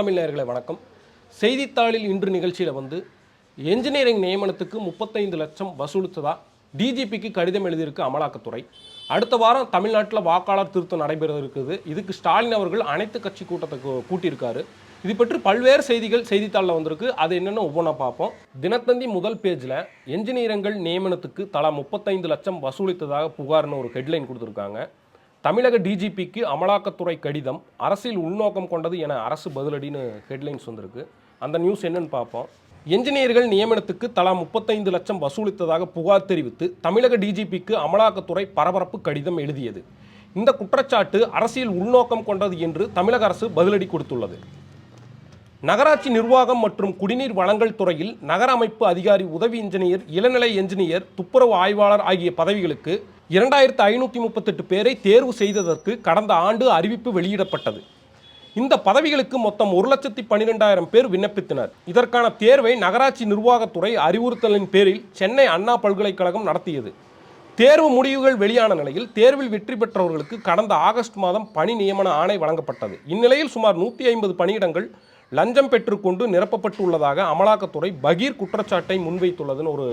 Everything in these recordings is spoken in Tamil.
தமிழ் வணக்கம். செய்தித்தாளில் இன்று நிகழ்ச்சியில் வந்து என்ஜினியரிங் நியமனத்துக்கு முப்பத்தைந்து லட்சம் வசூலித்ததா டிஜிபிக்கு கடிதம் எழுதியிருக்கு அமலாக்கத்துறை. அடுத்த வாரம் தமிழ்நாட்டில் வாக்காளர் திருத்தம் நடைபெற இருக்குது இதுக்கு ஸ்டாலின் அவர்கள் அனைத்து கட்சி கூட்டத்தை கூட்டியிருக்காரு. இது பற்றி பல்வேறு செய்திகள் செய்தித்தாளில் வந்திருக்கு. அது என்னென்னு ஒவ்வொன்றா பார்ப்போம். தினத்தந்தி முதல் பேஜில் என்ஜினியரிங்கள் நியமனத்துக்கு தலா முப்பத்தைந்து லட்சம் வசூலித்ததாக புகார்னு ஒரு ஹெட்லைன் கொடுத்துருக்காங்க. தமிழக டிஜிபிக்கு அமலாக்கத்துறை கடிதம் அரசியல் உள்நோக்கம் கொண்டது என அரசு பதிலடின்னு ஹெட்லைன்ஸ் வந்திருக்கு. அந்த நியூஸ் என்னன்னு பார்ப்போம். என்ஜினியர்கள் நியமனத்துக்கு தலா முப்பத்தைந்து லட்சம் வசூலித்ததாக புகார் தெரிவித்து தமிழக டிஜிபிக்கு அமலாக்கத்துறை பரபரப்பு கடிதம் எழுதியது. இந்த குற்றச்சாட்டு அரசியல் உள்நோக்கம் கொண்டது என்று தமிழக அரசு பதிலடி கொடுத்துள்ளது. நகராட்சி நிர்வாகம் மற்றும் குடிநீர் வழங்கல் துறையில் நகர அமைப்பு அதிகாரி உதவி இன்ஜினியர் இளநிலை என்ஜினியர் துப்புரவு ஆய்வாளர் ஆகிய பதவிகளுக்கு இரண்டாயிரத்து ஐநூற்றி முப்பத்தெட்டு பேரை தேர்வு செய்ததற்கு கடந்த ஆண்டு அறிவிப்பு வெளியிடப்பட்டது. இந்த பதவிகளுக்கு மொத்தம் ஒரு லட்சத்தி பன்னிரெண்டாயிரம் பேர் விண்ணப்பித்தனர். இதற்கான தேர்வை நகராட்சி நிர்வாகத்துறை அறிவுறுத்தலின் பேரில் சென்னை அண்ணா பல்கலைக்கழகம் நடத்தியது. தேர்வு முடிவுகள் வெளியான நிலையில் தேர்வில் வெற்றி பெற்றவர்களுக்கு கடந்த ஆகஸ்ட் மாதம் பணி நியமன ஆணை வழங்கப்பட்டது. இந்நிலையில் சுமார் நூற்றி ஐம்பது பணியிடங்கள் லஞ்சம் பெற்றுக்கொண்டு நிரப்பப்பட்டுள்ளதாக அமலாக்கத்துறை பகீர் குற்றச்சாட்டை முன்வைத்துள்ளதுன்னு ஒரு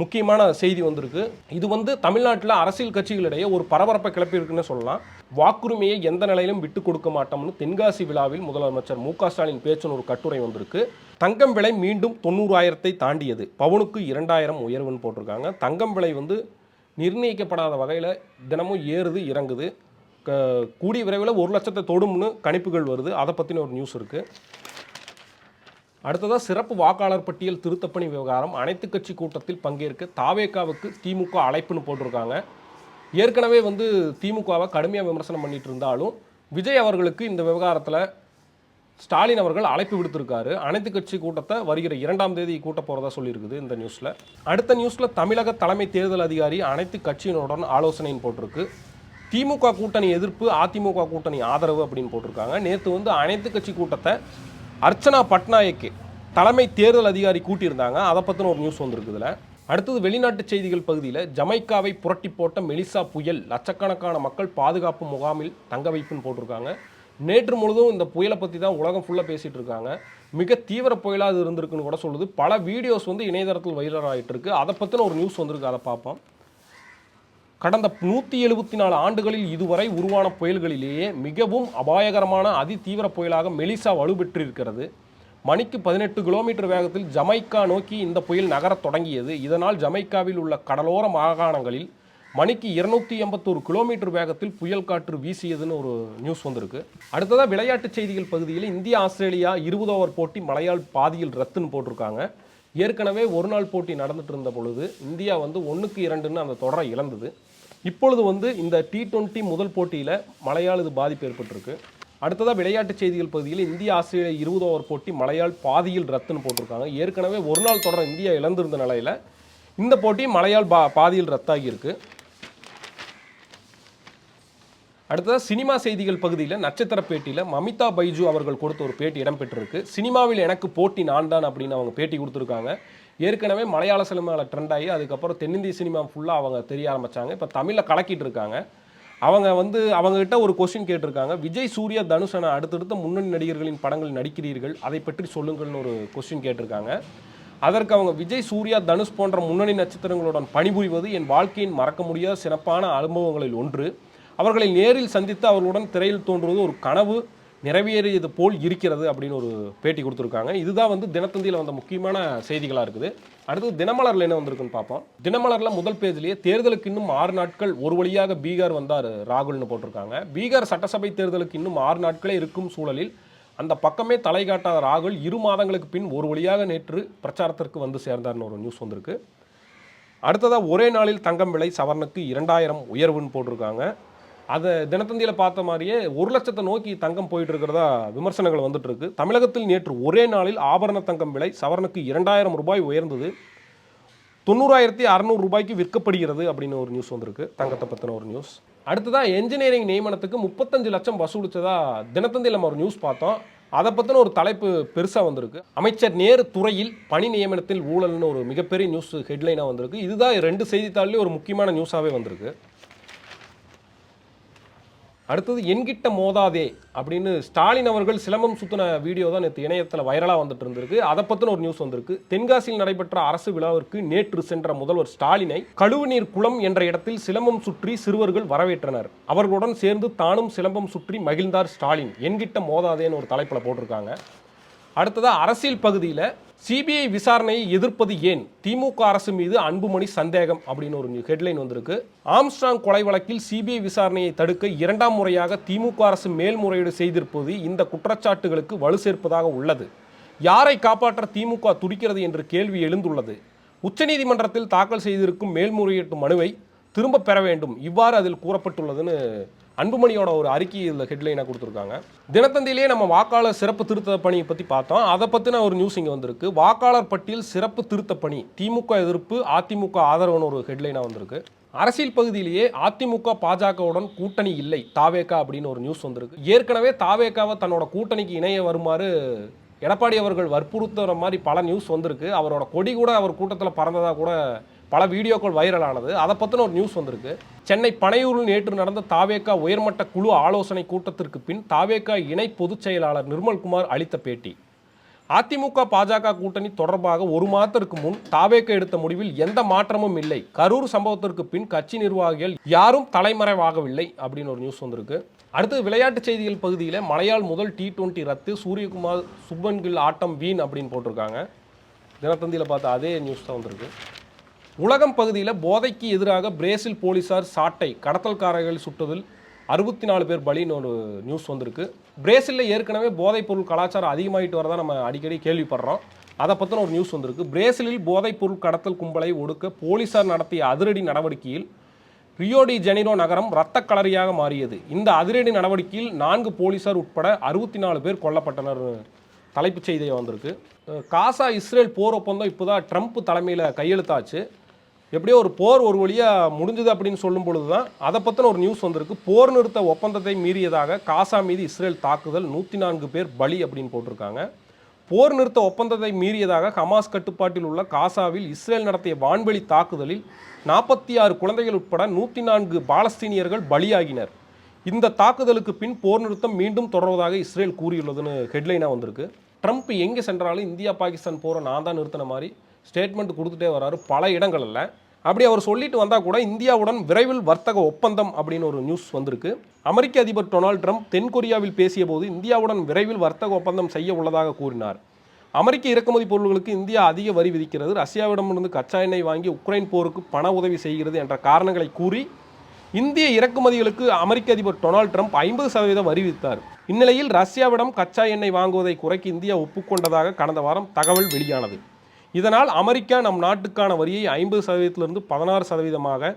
முக்கியமான செய்தி வந்திருக்கு. இது வந்து தமிழ்நாட்டில் அரசியல் கட்சிகளிடையே ஒரு பரபரப்பை கிளப்பியிருக்குன்னு சொல்லலாம். வாக்குரிமையை எந்த நிலையிலும் விட்டு கொடுக்க மாட்டோம்னு தென்காசி விழாவில் முதலமைச்சர் மு க ஸ்டாலின் பேச்சுன்னு ஒரு கட்டுரை வந்திருக்கு. தங்கம் விலை மீண்டும் தொண்ணூறாயிரத்தை தாண்டியது. பவுனுக்கு இரண்டாயிரம் உயர்வுன்னு போட்டிருக்காங்க. தங்கம் விலை வந்து நிர்ணயிக்கப்படாத வகையில் தினமும் ஏறுது இறங்குது. க கூடிய விரைவில் ஒரு லட்சத்தை தொடும்னு கணிப்புகள் வருது. அதை பற்றின ஒரு நியூஸ் இருக்குது அடுத்ததாக சிறப்பு வாக்காளர் பட்டியல் திருத்தப்பணி விவகாரம். அனைத்து கட்சி கூட்டத்தில் பங்கேற்க தாவேக்காவுக்கு திமுக அழைப்புன்னு போட்டிருக்காங்க. ஏற்கனவே வந்து திமுகவை கடுமையாக விமர்சனம் பண்ணிட்டு இருந்தாலும் விஜய் அவர்களுக்கு இந்த விவகாரத்தில் ஸ்டாலின் அவர்கள் அழைப்பு விடுத்திருக்காரு. அனைத்து கட்சி கூட்டத்தை வருகிற இரண்டாம் தேதி கூட்ட போகிறதா சொல்லியிருக்குது இந்த நியூஸில். அடுத்த நியூஸில் தமிழக தலைமை தேர்தல் அதிகாரி அனைத்து கட்சியினருடன் ஆலோசனைன்னு போட்டிருக்கு. திமுக கூட்டணி எதிர்ப்பு அதிமுக கூட்டணி ஆதரவு அப்படின்னு போட்டிருக்காங்க. நேற்று வந்து அனைத்து கட்சி கூட்டத்தை அர்ச்சனா பட்நாயக்கு தலைமை தேர்தல் அதிகாரி கூட்டியிருந்தாங்க. அதை பற்றின ஒரு நியூஸ் வந்திருக்குதுல அடுத்தது வெளிநாட்டு செய்திகள் பகுதியில் ஜமைக்காவை புரட்டி போட்ட மெலிசா புயல் லட்சக்கணக்கான மக்கள் பாதுகாப்பு முகாமில் தங்க வைப்புன்னு போட்டிருக்காங்க. நேற்று முழுதும் இந்த புயலை பற்றி தான் உலகம் ஃபுல்லாக பேசிகிட்டு இருக்காங்க. மிக தீவிர புயலாக இருந்திருக்குன்னு கூட சொல்லுது. பல வீடியோஸ் வந்து இணையதளத்தில் வைரல் ஆகிட்டு இருக்கு. அதை பற்றின ஒரு நியூஸ் வந்திருக்கு. அதை பார்ப்போம். கடந்த நூற்றி எழுபத்தி நாலு ஆண்டுகளில் இதுவரை உருவான புயல்களிலேயே மிகவும் அபாயகரமான அதிதீவிர புயலாக மெலிசா வலுப்பெற்றிருக்கிறது மணிக்கு பதினெட்டு கிலோமீட்டர் வேகத்தில் ஜமைக்கா நோக்கி இந்த புயல் நகரத் தொடங்கியது. இதனால் ஜமைக்காவில் உள்ள கடலோர மாகாணங்களில் மணிக்கு இருநூற்றி எண்பத்தோரு கிலோமீட்டர் வேகத்தில் புயல் காற்று வீசியதுன்னு ஒரு நியூஸ் வந்திருக்கு. அடுத்ததாக விளையாட்டுச் செய்திகள் பகுதியில் இந்தியா ஆஸ்திரேலியா இருபது ஓவர் போட்டி மலையால் பாதியில் ரத்துன்னு போட்டிருக்காங்க. ஏற்கனவே ஒரு நாள் போட்டி நடந்துட்டு இருந்த பொழுது இந்தியா வந்து ஒன்றுக்கு இரண்டுன்னு அந்த தொடரை இழந்தது. இப்பொழுது வந்து இந்த டி டுவெண்ட்டி முதல் போட்டியில் மழையால் இது பாதிப்பு ஏற்பட்டிருக்கு. அடுத்ததாக விளையாட்டு செய்திகள் பகுதியில் இந்தியா ஆஸ்திரேலியா இருபது ஓவர் போட்டி மழையால் பாதியில் ரத்துன்னு போட்டிருக்காங்க. ஏற்கனவே ஒரு நாள் தொடர் இந்தியா இழந்திருந்த நிலையில் இந்த போட்டி மழையால் பா பாதியில் ரத்தாகியிருக்கு இருக்கு அடுத்ததாக சினிமா செய்திகள் பகுதியில் நட்சத்திர பேட்டியில் மமிதா பைஜு அவர்கள் கொடுத்த ஒரு பேட்டி இடம்பெற்றிருக்கு. சினிமாவில் எனக்கு போட்டி நான் தான் அப்படின்னு அவங்க பேட்டி கொடுத்துருக்காங்க. ஏற்கனவே மலையாள சினிமாவில் ட்ரெண்ட் ஆகி அதுக்கப்புறம் தென்னிந்திய சினிமா ஃபுல்லாக அவங்க தெரிய ஆரம்பிச்சாங்க. இப்போ தமிழில் கலக்கிட்டு இருக்காங்க. அவங்க வந்து அவங்ககிட்ட ஒரு கொஸ்டின் கேட்டிருக்காங்க. விஜய் சூர்யா தனுஷ் என அடுத்தடுத்த முன்னணி நடிகர்களின் படங்கள் நடிக்கிறீர்கள். அதை பற்றி சொல்லுங்கள்னு ஒரு கொஸ்டின் கேட்டிருக்காங்க. அதற்கு அவங்க விஜய் சூர்யா தனுஷ் போன்ற முன்னணி நட்சத்திரங்களுடன் பணிபுரிவது என் வாழ்க்கையின் மறக்க முடியாத சிறப்பான அனுபவங்களில் ஒன்று. அவர்களை நேரில் சந்தித்து அவர்களுடன் திரையில் தோன்றுவது ஒரு கனவு நிறைவேறியது போல் இருக்கிறது அப்படின்னு ஒரு பேட்டி கொடுத்துருக்காங்க. இதுதான் வந்து தினத்தந்தியில் வந்த முக்கியமான செய்திகளாக இருக்குது. அடுத்தது தினமலரில் என்ன வந்திருக்குன்னு பார்ப்போம். தினமலரில் முதல் பேஜ்லேயே தேர்தலுக்கு இன்னும் ஆறு நாட்கள் ஒரு வழியாக பீகார் வந்தார் ராகுல்னு போட்டிருக்காங்க. பீகார் சட்டசபை தேர்தலுக்கு இன்னும் ஆறு நாட்களே இருக்கும் சூழலில் அந்த பக்கமே தலை காட்டாத ராகுல் இரு மாதங்களுக்கு பின் ஒரு வழியாக நேற்று பிரச்சாரத்திற்கு வந்து சேர்ந்தார்னு ஒரு நியூஸ் வந்திருக்கு. அடுத்ததாக ஒரே நாளில் தங்கம் விலை சவரனுக்கு இரண்டாயிரம் உயர்வுன்னு போட்டிருக்காங்க. அதை தினத்தந்தியில் பார்த்த மாதிரியே ஒரு லட்சத்தை நோக்கி தங்கம் போயிட்டு இருக்கிறதா விமர்சனங்கள் வந்துட்டு இருக்கு தமிழகத்தில் நேற்று ஒரே நாளில் ஆபரண தங்கம் விலை சவரனுக்கு இரண்டாயிரம் ரூபாய் உயர்ந்தது. தொண்ணூறாயிரத்தி அறநூறு ரூபாய்க்கு விற்கப்படுகிறது அப்படின்னு ஒரு நியூஸ் வந்திருக்கு. தங்கத்தை பற்றின ஒரு நியூஸ் அடுத்ததாக என்ஜினியரிங் நியமனத்துக்கு முப்பத்தஞ்சு லட்சம் வசூலித்ததா தினத்தந்தியில் நம்ம ஒரு நியூஸ் பார்த்தோம். அதை பற்றின ஒரு தலைப்பு பெருசாக வந்திருக்கு. அமைச்சர் நேரு துறையில் பணி நியமனத்தில் ஊழல்னு ஒரு மிகப்பெரிய நியூஸ் ஹெட்லைனாக வந்திருக்கு. இதுதான் ரெண்டு செய்தித்தாள்லேயும் ஒரு முக்கியமான நியூஸாகவே வந்திருக்கு. அடுத்தது என்கிட்ட மோதாதே அப்படின்னு ஸ்டாலின் அவர்கள் சிலம்பம் சுத்தின வீடியோ தான் நேற்று இணையத்தில் வைரலாக வந்துட்டு இருந்திருக்கு. அதை பற்றின ஒரு நியூஸ் வந்திருக்கு. தென்காசியில் நடைபெற்ற அரசு விழாவிற்கு நேற்று சென்ற முதல்வர் ஸ்டாலினை கழுவுநீர் குளம் என்ற இடத்தில் சிலம்பம் சுற்றி சிறுவர்கள் வரவேற்றனர். அவர்களுடன் சேர்ந்து தானும் சிலம்பம் சுற்றி மகிழ்ந்தார் ஸ்டாலின். என்கிட்ட மோதாதேன்னு ஒரு தலைப்பில் போட்டிருக்காங்க. அடுத்ததாக அரசியல் பகுதியில் சிபிஐ விசாரணையை எதிர்ப்பது ஏன்? திமுக அரசு மீது அன்புமணி சந்தேகம் அப்படின்னு ஒரு ஹெட்லைன் வந்திருக்கு. ஆம்ஸ்ட்ராங் கொலை வழக்கில் சிபிஐ விசாரணையை தடுக்க இரண்டாம் முறையாக திமுக அரசு மேல்முறையீடு செய்திருப்பது இந்த குற்றச்சாட்டுகளுக்கு வலு சேர்ப்பதாக உள்ளது. யாரை காப்பாற்ற திமுக துடிக்கிறது என்று கேள்வி எழுந்துள்ளது. உச்சநீதிமன்றத்தில் தாக்கல் செய்திருக்கும் மேல்முறையீட்டு மனுவை திரும்ப பெற வேண்டும். இவ்வாறு அதில் கூறப்பட்டுள்ளதுன்னு அன்புமணியோட ஒரு அறிக்கை இதில் ஹெட்லைனாக கொடுத்துருக்காங்க. தினத்தந்தியிலேயே நம்ம வாக்காளர் சிறப்பு திருத்த பணியை பற்றி பார்த்தோம். அதை பற்றின ஒரு நியூஸ் இங்கே வந்திருக்கு. வாக்காளர் பட்டியல் சிறப்பு திருத்த பணி திமுக எதிர்ப்பு அதிமுக ஆதரவுன்னு ஒரு ஹெட்லைனாக வந்திருக்கு. அரசியல் பகுதியிலேயே அதிமுக பாஜகவுடன் கூட்டணி இல்லை தாவேகா அப்படின்னு ஒரு நியூஸ் வந்திருக்கு. ஏற்கனவே தாவேகாவை தன்னோட கூட்டணிக்கு இணைய வருமாறு எடப்பாடி அவர்கள் வற்புறுத்துற மாதிரி பல நியூஸ் வந்திருக்கு. அவரோட கொடி கூட அவர் கூட்டத்தில் பறந்ததாக கூட பல வீடியோக்கள் வைரலானது அதை பற்றின ஒரு நியூஸ் வந்திருக்கு. சென்னை பனையூரில் நேற்று நடந்த தாவேகா உயர்மட்ட குழு ஆலோசனை கூட்டத்திற்கு பின் தாவேகா இணை பொதுச் செயலாளர் நிர்மல்குமார் அளித்த பேட்டி. அதிமுக பாஜக கூட்டணி தொடர்பாக ஒரு மாதத்திற்கு முன் தாவேக எடுத்த முடிவில் எந்த மாற்றமும் இல்லை. கரூர் சம்பவத்திற்கு பின் கட்சி நிர்வாகிகள் யாரும் தலைமறைவாகவில்லை அப்படின்னு ஒரு நியூஸ் வந்திருக்கு. அடுத்து விளையாட்டு செய்திகள் பகுதியில் மலையாள் முதல் டி டுவெண்ட்டி ரத்து சூரியகுமார் சுப்பன்கில் ஆட்டம் வீண் அப்படின்னு போட்டிருக்காங்க. தினத்தந்தியில் பார்த்த அதே நியூஸ் தான் வந்திருக்கு. உலகம் பகுதியில் போதைக்கு எதிராக பிரேசில் போலீசார் சாட்டை கடத்தல்காரர்கள் சுட்டதில் அறுபத்தி நாலு பேர் பலின்னு ஒரு நியூஸ் வந்திருக்கு. பிரேசிலில் ஏற்கனவே போதைப் பொருள் கலாச்சாரம் அதிகமாகிட்டு வரதான் நம்ம அடிக்கடி கேள்விப்படுறோம். அதை பற்றின ஒரு நியூஸ் வந்திருக்கு. பிரேசிலில் போதைப் பொருள் கடத்தல் கும்பலை ஒடுக்க போலீசார் நடத்திய அதிரடி நடவடிக்கையில் ரியோடி ஜெனிரோ நகரம் இரத்த கலரியாக மாறியது. இந்த அதிரடி நடவடிக்கையில் நான்கு போலீசார் உட்பட அறுபத்தி நாலு பேர் கொல்லப்பட்டனர். தலைப்புச் செய்தியாக வந்திருக்கு. காசா இஸ்ரேல் போர் ஒப்பந்தம் இப்போதான் ட்ரம்ப் தலைமையில் கையெழுத்தாச்சு. எப்படியோ ஒரு போர் ஒரு வழியாக முடிஞ்சது அப்படின்னு சொல்லும் பொழுது தான் அதை பற்றின ஒரு நியூஸ் வந்திருக்கு. போர் நிறுத்த ஒப்பந்தத்தை மீறியதாக காசா மீது இஸ்ரேல் தாக்குதல் நூற்றி நான்கு பேர் பலி அப்படின்னு போட்டிருக்காங்க. போர் நிறுத்த ஒப்பந்தத்தை மீறியதாக ஹமாஸ் கட்டுப்பாட்டில் உள்ள காசாவில் இஸ்ரேல் நடத்திய வான்வெளி தாக்குதலில் நாற்பத்தி ஆறு குழந்தைகள் உட்பட நூற்றி நான்கு பாலஸ்தீனியர்கள் பலியாகினர். இந்த தாக்குதலுக்கு பின் போர் நிறுத்தம் மீண்டும் தொடர்வதாக இஸ்ரேல் கூறியுள்ளதுன்னு ஹெட்லைனாக வந்திருக்கு. ட்ரம்ப் எங்கே சென்றாலும் இந்தியா பாகிஸ்தான் போரை நான் தான் நிறுத்தின மாதிரி ஸ்டேட்மெண்ட் கொடுத்துட்டே வராரு. பல இடங்களில். அப்படி அவர் சொல்லிட்டு வந்தால் கூட இந்தியாவுடன் விரைவில் வர்த்தக ஒப்பந்தம் அப்படின்னு ஒரு நியூஸ் வந்திருக்கு. அமெரிக்க அதிபர் டொனால்ட் ட்ரம்ப் தென்கொரியாவில் பேசியபோது இந்தியாவுடன் விரைவில் வர்த்தக ஒப்பந்தம் செய்ய உள்ளதாக கூறினார். அமெரிக்க இறக்குமதி பொருட்களுக்கு இந்தியா அதிக வரி விதிக்கிறது. ரஷ்யாவிடமிருந்து கச்சா எண்ணெய் வாங்கி உக்ரைன் போருக்கு பண உதவி செய்கிறது என்ற காரணங்களை கூறி இந்திய இறக்குமதிகளுக்கு அமெரிக்க அதிபர் டொனால்ட் ட்ரம்ப் ஐம்பது சதவீதம் வரி விதித்தார். இந்நிலையில் ரஷ்யாவிடம் கச்சா எண்ணெய் வாங்குவதை குறைக்க இந்தியா ஒப்புக்கொண்டதாக கடந்த வாரம் தகவல் வெளியானது. இதனால் அமெரிக்கா நம் நாட்டுக்கான வரியை ஐம்பது சதவீதத்திலிருந்து பதினாறு சதவீதமாக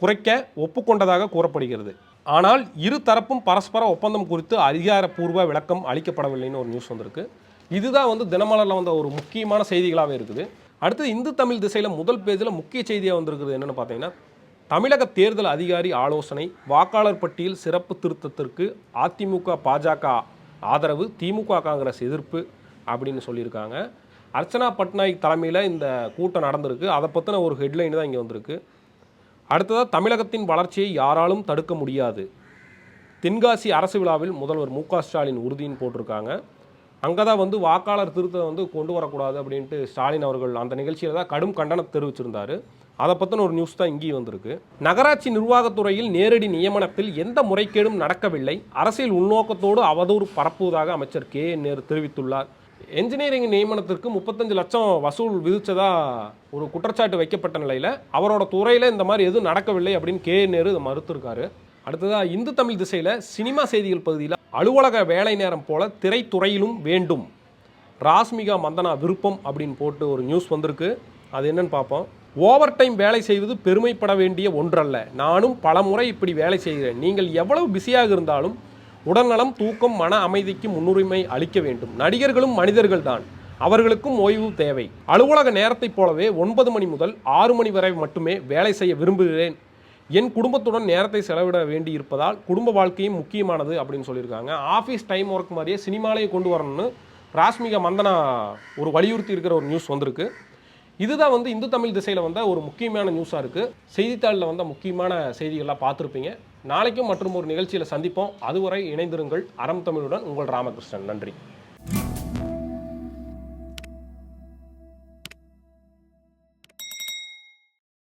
குறைக்க ஒப்புக்கொண்டதாக கூறப்படுகிறது. ஆனால் இரு தரப்பும் பரஸ்பர ஒப்பந்தம் குறித்து அதிகாரப்பூர்வ விளக்கம் அளிக்கப்படவில்லைன்னு ஒரு நியூஸ் வந்திருக்கு. இதுதான் வந்து தினமலரில் வந்த ஒரு முக்கியமான செய்திகளாகவே இருக்குது. அடுத்து இந்து தமிழ் திசையில் முதல் பேஜில் முக்கிய செய்தியாக வந்திருக்கிறது என்னென்னு பார்த்தீங்கன்னா தமிழக தேர்தல் அதிகாரி ஆலோசனை வாக்காளர் பட்டியல் சிறப்பு திருத்தத்திற்கு அதிமுக பாஜக ஆதரவு திமுக காங்கிரஸ் எதிர்ப்பு அப்படின்னு சொல்லியிருக்காங்க. அர்ச்சனா பட்நாயக் தலைமையில் இந்த கூட்டம் நடந்திருக்கு. அதை பற்றின ஒரு ஹெட்லைன் தான் இங்கே வந்திருக்கு. அடுத்ததாக தமிழகத்தின் வளர்ச்சியை யாராலும் தடுக்க முடியாது. தென்காசி அரசு விழாவில் முதல்வர் மு க ஸ்டாலின் உறுதின்னு போட்டிருக்காங்க. அங்கே தான் வந்து வாக்காளர் திருத்தம் வந்து கொண்டு வரக்கூடாது அப்படின்ட்டு ஸ்டாலின் அவர்கள் அந்த நிகழ்ச்சியில் தான் கடும் கண்டனம் தெரிவிச்சிருந்தார். அதை பற்றின ஒரு நியூஸ் தான் இங்கேயும் வந்திருக்கு. நகராட்சி நிர்வாகத்துறையில் நேரடி நியமனத்தில் எந்த முறைகேடும் நடக்கவில்லை. அரசியல் உள்நோக்கத்தோடு அவதூறு பரப்புவதாக அமைச்சர் கே. என். நேரு தெரிவித்துள்ளார். என்ஜினியரிங் நியமனத்திற்கு முப்பத்தஞ்சு லட்சம் வசூல் விதித்ததா ஒரு குற்றச்சாட்டு வைக்கப்பட்ட நிலையில் அவரோட துறையில் இந்த மாதிரி எதுவும் நடக்கவில்லை அப்படின்னு கே. நேரு இதை மறுத்திருக்காரு. அடுத்ததாக இந்து தமிழ் திசையில் சினிமா செய்திகள் பகுதியில் அலுவலக வேலை நேரம் போல திரைத்துறையிலும் வேண்டும். ராஸ்மிகா மந்தனா விருப்பம் அப்படின்னு போட்டு ஒரு நியூஸ் வந்திருக்கு. அது என்னன்னு பார்ப்போம். ஓவர் டைம் வேலை செய்வது பெருமைப்பட வேண்டிய ஒன்றல்ல. நானும் பல முறை இப்படி வேலை செய்கிறேன். நீங்கள் எவ்வளவு பிஸியாக இருந்தாலும் உடல்நலம் தூக்கம் மன அமைதிக்கு முன்னுரிமை அளிக்க வேண்டும். நடிகர்களும் மனிதர்கள்தான். அவர்களுக்கும் ஓய்வு தேவை. அலுவலக நேரத்தைப் போலவே ஒன்பது மணி முதல் ஆறு மணி வரை மட்டுமே வேலை செய்ய விரும்புகிறேன். என் குடும்பத்துடன் நேரத்தை செலவிட வேண்டி இருப்பதால் குடும்ப வாழ்க்கையும் முக்கியமானது அப்படின்னு சொல்லியிருக்காங்க. ஆஃபீஸ் டைம் ஒர்க் மாதிரியே சினிமாலேயே கொண்டு வரணும்னு ராஷ்மிகா மந்தனா ஒரு வலியுறுத்தி இருக்கிற ஒரு நியூஸ் வந்திருக்கு. இதுதான் வந்து இந்து தமிழ் திசையில் வந்த ஒரு முக்கியமான நியூஸாக இருக்குது செய்தித்தாளில் வந்த முக்கியமான செய்திகள்லாம் பார்த்துருப்பீங்க. நாளைக்கும் மற்றும் ஒரு நிகழ்ச்சியில் சந்திப்போம். அதுவரை இணைந்திருங்கள். அறம் தமிழுடன் உங்கள் ராமகிருஷ்ணன். நன்றி.